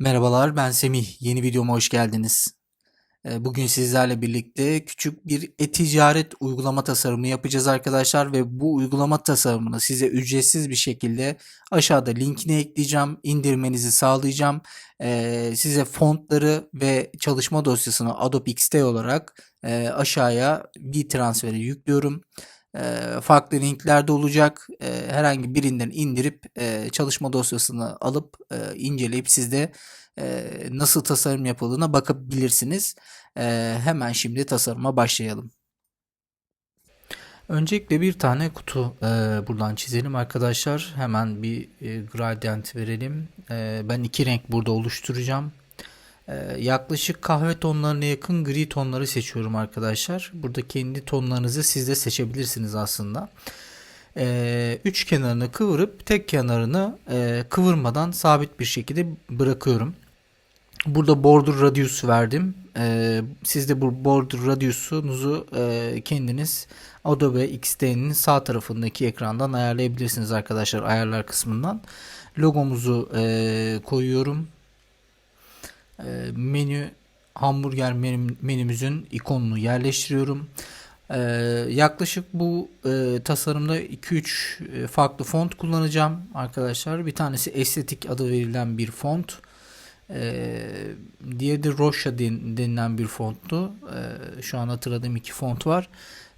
Merhabalar, ben Semih. Yeni videoma hoş geldiniz. Ee, Bugün sizlerle birlikte küçük bir e-ticaret uygulama tasarımı yapacağız arkadaşlar ve bu uygulama tasarımını size ücretsiz bir şekilde aşağıda linkini ekleyeceğim, indirmenizi sağlayacağım. Ee, Size fontları ve çalışma dosyasını Adobe XD olarak e, aşağıya bir transferi yüklüyorum. Ee, Farklı linkler de olacak. Ee, Herhangi birinden indirip e, çalışma dosyasını alıp e, inceleyip siz de e, nasıl tasarım yapıldığına bakabilirsiniz. E, hemen şimdi tasarıma başlayalım. Öncelikle bir tane kutu buradan çizelim arkadaşlar. Hemen bir gradient verelim. Ben iki renk burada oluşturacağım. E, yaklaşık kahve tonlarına yakın gri tonları seçiyorum arkadaşlar. Burada kendi tonlarınızı siz de seçebilirsiniz aslında. E, üç kenarını kıvırıp tek kenarını e, kıvırmadan sabit bir şekilde bırakıyorum. Burada border radius verdim. Ee, siz de bu border radiusunuzu e, kendiniz Adobe XD'nin sağ tarafındaki ekrandan ayarlayabilirsiniz arkadaşlar ayarlar kısmından. Logomuzu e, koyuyorum. E, menü hamburger menü, menümüzün ikonunu yerleştiriyorum. E, yaklaşık bu e, tasarımda 2-3 farklı font kullanacağım arkadaşlar. Bir tanesi estetik adı verilen bir font. Ee, diğeri de Rocha den- denilen bir fonttu. Ee, şu an hatırladığım iki font var.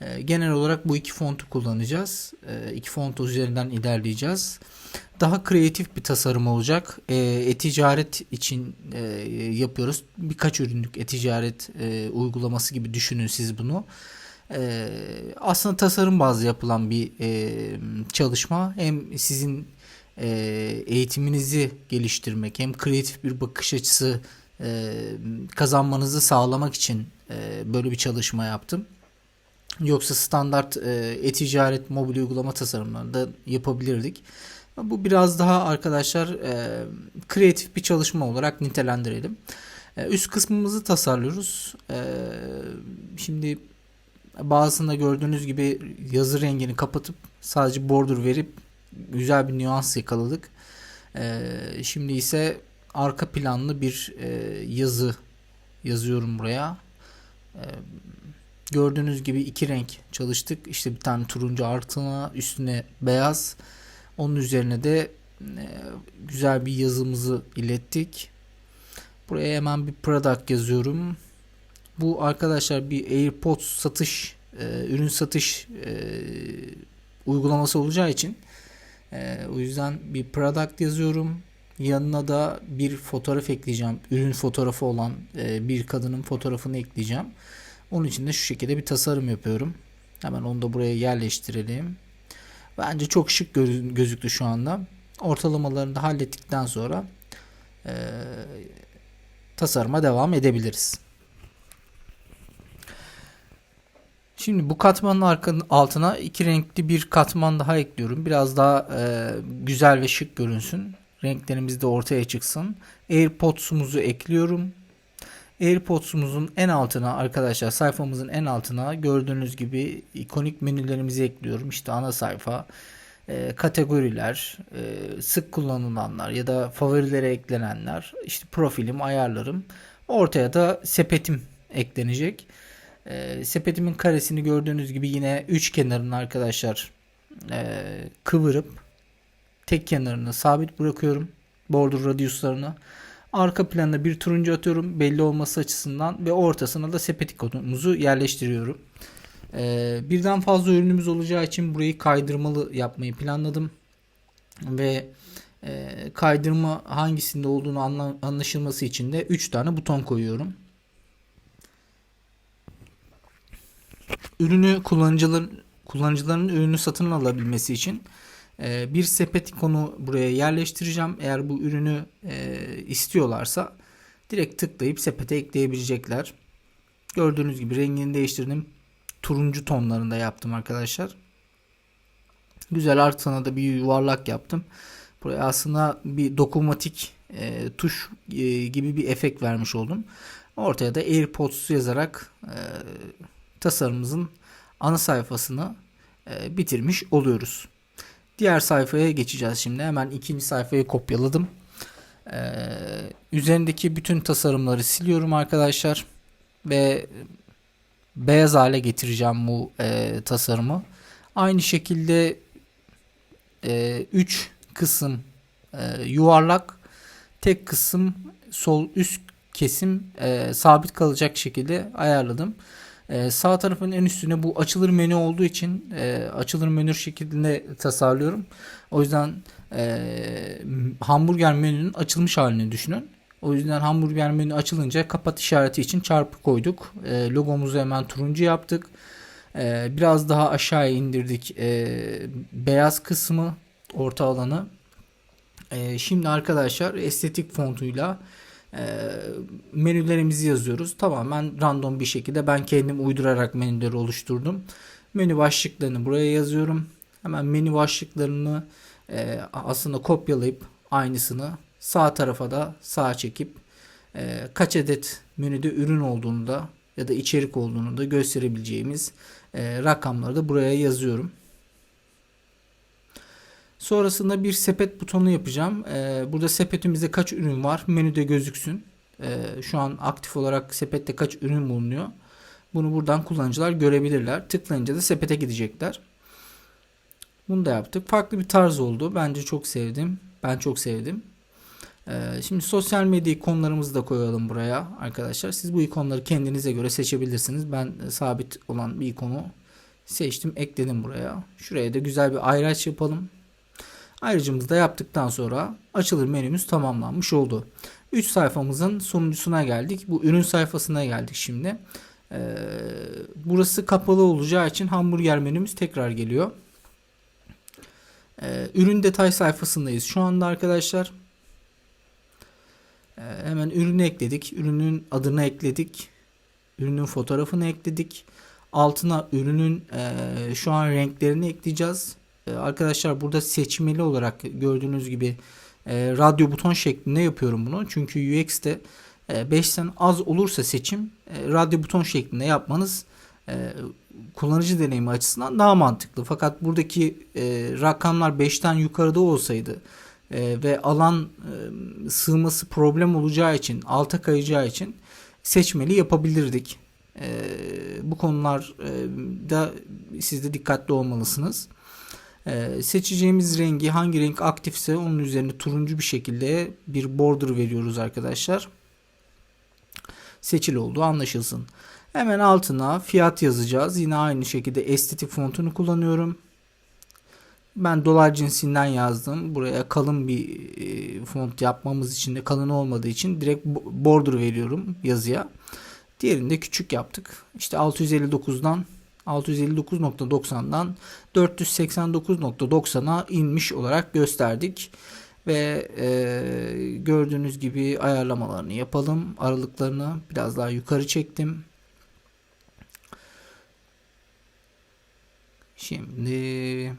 Ee, genel olarak bu iki fontu kullanacağız. Ee, iki font üzerinden ilerleyeceğiz. Daha kreatif bir tasarım olacak. Ee, e-ticaret için e, yapıyoruz. Birkaç ürünlük e-ticaret e, uygulaması gibi düşünün siz bunu. Ee, aslında tasarım bazlı yapılan bir e, çalışma. Hem sizin e, eğitiminizi geliştirmek hem kreatif bir bakış açısı e, kazanmanızı sağlamak için e, böyle bir çalışma yaptım. Yoksa standart e, e-ticaret mobil uygulama tasarımlarında yapabilirdik. Bu biraz daha arkadaşlar e, kreatif bir çalışma olarak nitelendirelim. E, üst kısmımızı tasarlıyoruz. E, şimdi bazısında gördüğünüz gibi yazı rengini kapatıp sadece border verip güzel bir nüans yakaladık. Ee, şimdi ise arka planlı bir e, yazı yazıyorum buraya. Ee, gördüğünüz gibi iki renk çalıştık. İşte bir tane turuncu artına üstüne beyaz. Onun üzerine de e, güzel bir yazımızı ilettik. Buraya hemen bir product yazıyorum. Bu arkadaşlar bir AirPods satış, e, ürün satış e, uygulaması olacağı için o yüzden bir product yazıyorum. Yanına da bir fotoğraf ekleyeceğim. Ürün fotoğrafı olan bir kadının fotoğrafını ekleyeceğim. Onun için de şu şekilde bir tasarım yapıyorum. Hemen onu da buraya yerleştirelim. Bence çok şık göz- gözüktü şu anda. Ortalamalarını da hallettikten sonra e, tasarıma devam edebiliriz. Şimdi bu katmanın altına iki renkli bir katman daha ekliyorum. Biraz daha e, güzel ve şık görünsün. Renklerimiz de ortaya çıksın. AirPods'umuzu ekliyorum. AirPods'umuzun en altına arkadaşlar sayfamızın en altına gördüğünüz gibi ikonik menülerimizi ekliyorum. İşte ana sayfa, e, kategoriler, e, sık kullanılanlar ya da favorilere eklenenler, işte profilim, ayarlarım. Ortaya da sepetim eklenecek. E, sepetimin karesini gördüğünüz gibi yine üç kenarını arkadaşlar e, kıvırıp tek kenarını sabit bırakıyorum. Border radiuslarını. Arka planda bir turuncu atıyorum belli olması açısından ve ortasına da sepet ikonumuzu yerleştiriyorum. E, birden fazla ürünümüz olacağı için burayı kaydırmalı yapmayı planladım. Ve e, kaydırma hangisinde olduğunu anla- anlaşılması için de 3 tane buton koyuyorum. ürünü kullanıcıların kullanıcıların ürünü satın alabilmesi için bir sepet ikonu buraya yerleştireceğim. Eğer bu ürünü e, istiyorlarsa direkt tıklayıp sepete ekleyebilecekler. Gördüğünüz gibi rengini değiştirdim. Turuncu tonlarında yaptım arkadaşlar. Güzel artına da bir yuvarlak yaptım. Buraya aslında bir dokunmatik e, tuş e, gibi bir efekt vermiş oldum. Ortaya da AirPods yazarak e, tasarımımızın ana sayfasını e, bitirmiş oluyoruz. Diğer sayfaya geçeceğiz şimdi. Hemen ikinci sayfayı kopyaladım. E, üzerindeki bütün tasarımları siliyorum arkadaşlar ve beyaz hale getireceğim bu e, tasarımı. Aynı şekilde 3 kısım e, yuvarlak tek kısım sol üst kesim e, sabit kalacak şekilde ayarladım. E, sağ tarafın en üstüne bu açılır menü olduğu için e, açılır menü şeklinde tasarlıyorum. O yüzden e, hamburger menünün açılmış halini düşünün. O yüzden hamburger menü açılınca kapat işareti için çarpı koyduk. E, logomuzu hemen turuncu yaptık. E, biraz daha aşağıya indirdik e, beyaz kısmı orta alanı. E, şimdi arkadaşlar estetik fontuyla e, menülerimizi yazıyoruz. Tamamen random bir şekilde ben kendim uydurarak menüleri oluşturdum. Menü başlıklarını buraya yazıyorum. Hemen menü başlıklarını e, aslında kopyalayıp aynısını sağ tarafa da sağ çekip e, kaç adet menüde ürün olduğunu da ya da içerik olduğunu da gösterebileceğimiz e, rakamları da buraya yazıyorum. Sonrasında bir sepet butonu yapacağım. Ee, burada sepetimizde kaç ürün var menüde gözüksün. Ee, şu an aktif olarak sepette kaç ürün bulunuyor. Bunu buradan kullanıcılar görebilirler. Tıklayınca da sepete gidecekler. Bunu da yaptık. Farklı bir tarz oldu. Bence çok sevdim. Ben çok sevdim. Ee, şimdi sosyal medya ikonlarımızı da koyalım buraya arkadaşlar. Siz bu ikonları kendinize göre seçebilirsiniz. Ben sabit olan bir ikonu seçtim, ekledim buraya. Şuraya da güzel bir ayraç yapalım. Ayrıcımızı da yaptıktan sonra açılır menümüz tamamlanmış oldu. 3 sayfamızın sonuncusuna geldik. Bu ürün sayfasına geldik şimdi. Ee, burası kapalı olacağı için hamburger menümüz tekrar geliyor. Ee, ürün detay sayfasındayız şu anda arkadaşlar. Ee, hemen ürünü ekledik. Ürünün adını ekledik. Ürünün fotoğrafını ekledik. Altına ürünün e, şu an renklerini ekleyeceğiz. Ee, arkadaşlar burada seçmeli olarak gördüğünüz gibi e, radyo buton şeklinde yapıyorum bunu. Çünkü UX'te e, 5'ten az olursa seçim e, radyo buton şeklinde yapmanız e, kullanıcı deneyimi açısından daha mantıklı. Fakat buradaki e, rakamlar 5'ten yukarıda olsaydı e, ve alan e, sığması problem olacağı için alta kayacağı için seçmeli yapabilirdik. E, bu konular e, siz de dikkatli olmalısınız. Ee, seçeceğimiz rengi hangi renk aktifse onun üzerine turuncu bir şekilde bir border veriyoruz arkadaşlar. Seçili olduğu anlaşılsın. Hemen altına fiyat yazacağız. Yine aynı şekilde estetik fontunu kullanıyorum. Ben dolar cinsinden yazdım. Buraya kalın bir e, font yapmamız için de kalın olmadığı için direkt border veriyorum yazıya. Diğerini de küçük yaptık. İşte 659'dan 659.90'dan 489.90'a inmiş olarak gösterdik. Ve e, gördüğünüz gibi ayarlamalarını yapalım. Aralıklarını biraz daha yukarı çektim. Şimdi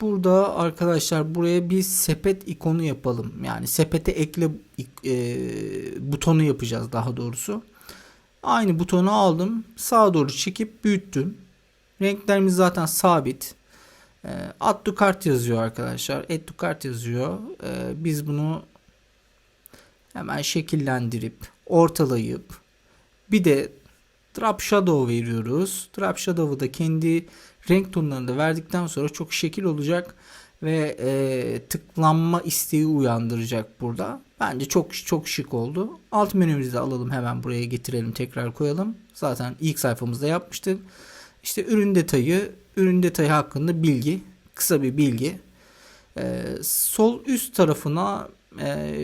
burada arkadaşlar buraya bir sepet ikonu yapalım. Yani sepete ekle e, butonu yapacağız daha doğrusu. Aynı butonu aldım. Sağa doğru çekip büyüttüm. Renklerimiz zaten sabit. E, add to cart yazıyor arkadaşlar. Add to cart yazıyor. E, biz bunu hemen şekillendirip ortalayıp bir de drop shadow veriyoruz. Drop shadow'u da kendi renk tonlarını da verdikten sonra çok şekil olacak ve e, tıklanma isteği uyandıracak burada. Bence çok çok şık oldu. Alt menümüzü de alalım hemen buraya getirelim tekrar koyalım. Zaten ilk sayfamızda yapmıştık. İşte ürün detayı, ürün detayı hakkında bilgi, kısa bir bilgi. Ee, sol üst tarafına e,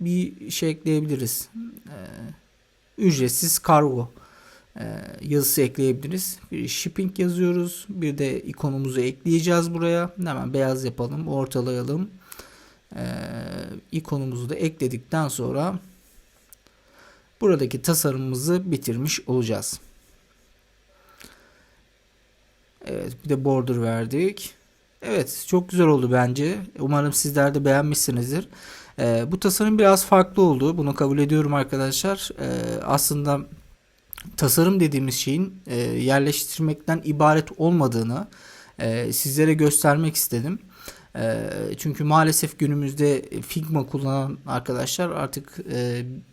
bir şey ekleyebiliriz. Ee, ücretsiz kargo e, yazısı ekleyebiliriz. Bir shipping yazıyoruz. Bir de ikonumuzu ekleyeceğiz buraya. Hemen beyaz yapalım, ortalayalım e, ikonumuzu da ekledikten sonra buradaki tasarımımızı bitirmiş olacağız. Evet bir de border verdik. Evet çok güzel oldu bence. Umarım sizler de beğenmişsinizdir. E, bu tasarım biraz farklı oldu. Bunu kabul ediyorum arkadaşlar. E, aslında tasarım dediğimiz şeyin e, yerleştirmekten ibaret olmadığını e, sizlere göstermek istedim. Çünkü maalesef günümüzde Figma kullanan arkadaşlar artık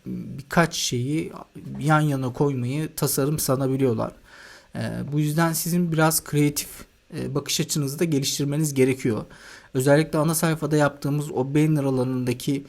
birkaç şeyi yan yana koymayı tasarım sanabiliyorlar. Bu yüzden sizin biraz kreatif bakış açınızı da geliştirmeniz gerekiyor. Özellikle ana sayfada yaptığımız o banner alanındaki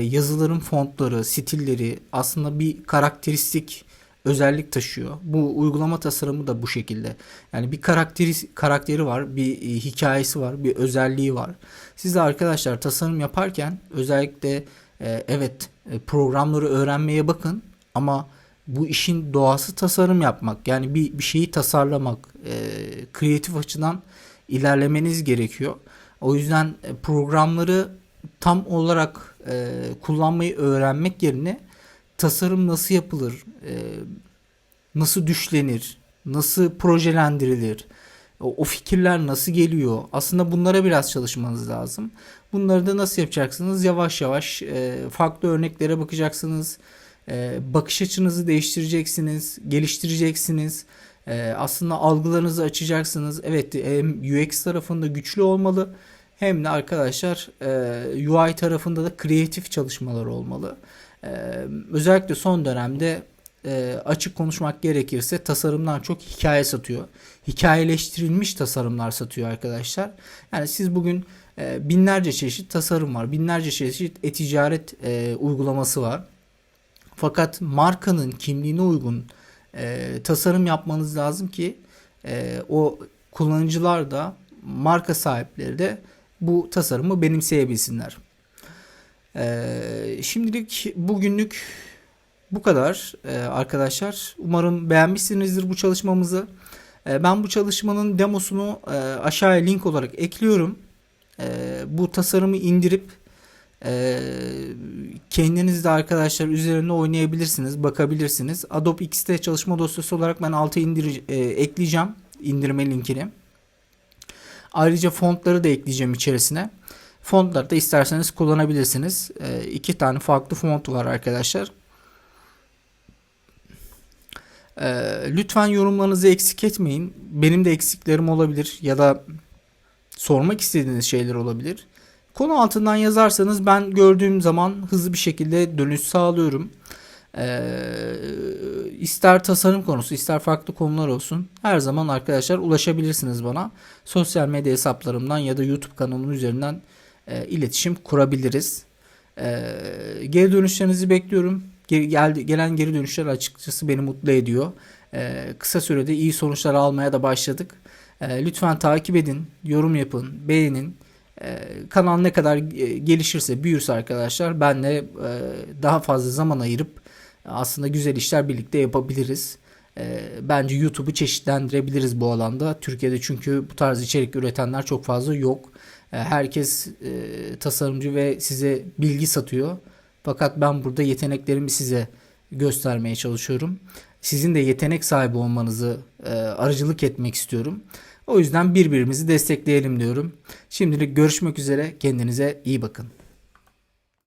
yazıların fontları, stilleri aslında bir karakteristik özellik taşıyor. Bu uygulama tasarımı da bu şekilde. Yani bir karakteri karakteri var, bir e, hikayesi var, bir özelliği var. Siz de arkadaşlar tasarım yaparken özellikle e, evet e, programları öğrenmeye bakın ama bu işin doğası tasarım yapmak. Yani bir, bir şeyi tasarlamak, kreatif açıdan ilerlemeniz gerekiyor. O yüzden programları tam olarak kullanmayı öğrenmek yerine tasarım nasıl yapılır, e, nasıl düşlenir, nasıl projelendirilir, o, fikirler nasıl geliyor? Aslında bunlara biraz çalışmanız lazım. Bunları da nasıl yapacaksınız? Yavaş yavaş e, farklı örneklere bakacaksınız. E, bakış açınızı değiştireceksiniz, geliştireceksiniz. E, aslında algılarınızı açacaksınız. Evet hem UX tarafında güçlü olmalı hem de arkadaşlar e, UI tarafında da kreatif çalışmalar olmalı. E, özellikle son dönemde e, açık konuşmak gerekirse tasarımdan çok hikaye satıyor. Hikayeleştirilmiş tasarımlar satıyor arkadaşlar. Yani siz bugün e, binlerce çeşit tasarım var. Binlerce çeşit e-ticaret e, uygulaması var. Fakat markanın kimliğine uygun e, tasarım yapmanız lazım ki e, o kullanıcılar da marka sahipleri de bu tasarımı benimseyebilsinler. E, şimdilik bugünlük bu kadar e, arkadaşlar. Umarım beğenmişsinizdir bu çalışmamızı. E, ben bu çalışmanın demosunu e, aşağıya link olarak ekliyorum. E, bu tasarımı indirip e, kendiniz de arkadaşlar üzerinde oynayabilirsiniz, bakabilirsiniz. Adobe X'te çalışma dosyası olarak ben alta indir e, ekleyeceğim indirme linkini. Ayrıca fontları da ekleyeceğim içerisine. Fontları da isterseniz kullanabilirsiniz. E, iki tane farklı font var arkadaşlar. E, lütfen yorumlarınızı eksik etmeyin. Benim de eksiklerim olabilir ya da sormak istediğiniz şeyler olabilir. Konu altından yazarsanız ben gördüğüm zaman hızlı bir şekilde dönüş sağlıyorum. Ee, ister tasarım konusu ister farklı konular olsun her zaman arkadaşlar ulaşabilirsiniz bana. Sosyal medya hesaplarımdan ya da YouTube kanalım üzerinden e, iletişim kurabiliriz. E, geri dönüşlerinizi bekliyorum. Geri, geldi, gelen geri dönüşler açıkçası beni mutlu ediyor. E, kısa sürede iyi sonuçlar almaya da başladık. E, lütfen takip edin, yorum yapın, beğenin. Ee, kanal ne kadar e, gelişirse, büyürse arkadaşlar ben de e, daha fazla zaman ayırıp aslında güzel işler birlikte yapabiliriz. Ee, bence YouTube'u çeşitlendirebiliriz bu alanda. Türkiye'de çünkü bu tarz içerik üretenler çok fazla yok. Ee, herkes e, tasarımcı ve size bilgi satıyor. Fakat ben burada yeteneklerimi size göstermeye çalışıyorum. Sizin de yetenek sahibi olmanızı aracılık etmek istiyorum. O yüzden birbirimizi destekleyelim diyorum. Şimdilik görüşmek üzere. Kendinize iyi bakın.